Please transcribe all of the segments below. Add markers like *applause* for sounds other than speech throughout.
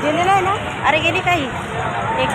गेलेलं आहे ना? अरे गेली काही. एक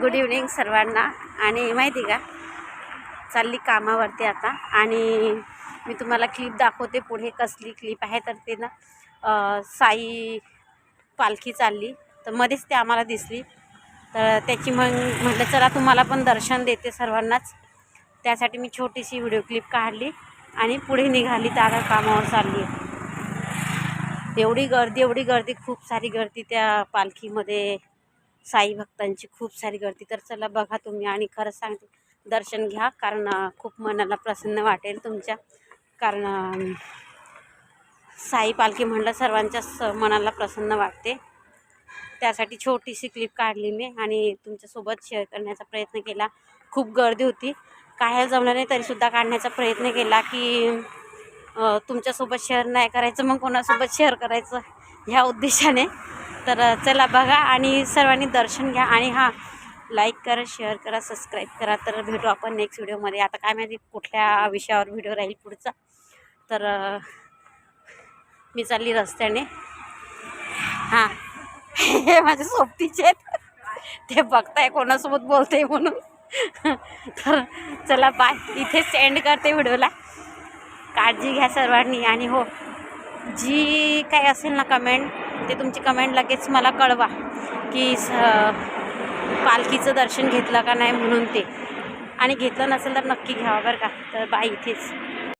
गुड इव्हनिंग सर्वांना. आणि माहिती का? चालली कामावरती आता. आणि मी तुम्हाला क्लिप दाखवते पुढे कसली क्लिप आहे. तर ते ना साई पालखी चालली. तर मध्येच ते आम्हाला दिसली. तर त्याची मग म्हटलं चला तुम्हाला पण दर्शन देते सर्वांनाच. त्यासाठी मी छोटीशी व्हिडिओ क्लिप काढली. आणि पुढे निघाली तर आता कामावर चालली. आहे एवढी गर्दी एवढी गर्दी खूप सारी गर्दी त्या पालखीमध्ये. साई भक्तांची खूप सारी गर्दी. तर चला बघा तुम्ही आणि खरंच सांगते दर्शन घ्या कारण खूप मनाला प्रसन्न वाटेल तुमच्या. कारण साई पालखी म्हणलं सर्वांच्याच मनाला प्रसन्न वाटते. त्यासाठी छोटीशी क्लिप काढली मी आणि तुमच्यासोबत शेअर करण्याचा प्रयत्न केला. खूप गर्दी होती. काढायला जमलं नाही तरीसुद्धा काढण्याचा प्रयत्न केला की तुमच्यासोबत शेअर नाही करायचं मग कोणासोबत शेअर करायचं ह्या उद्देशाने. तर चला बघा आणि सर्वांनी दर्शन घ्या आणि हां लाईक करा शेअर करा सबस्क्राईब करा. तर भेटू आपण नेक्स्ट व्हिडिओमध्ये आता काय माहिती कुठल्या विषयावर व्हिडिओ राहील पुढचा. तर मी चालली रस्त्याने. हां. *laughs* हे माझे सोबतीचे आहेत. ते बघताय कोणासोबत बोलते म्हणून. तर चला बाय इथेच एंड करते व्हिडिओला. काळजी घ्या सर्वांनी आणि हो जी काही असेल ना कमेंट ते तुमची कमेंट लगेच मला कळवा की स पालखीचं दर्शन घेतलं का नाही म्हणून ते. आणि घेतलं नसेल तर नक्की घ्यावं बरं का. तर बाय इथेच.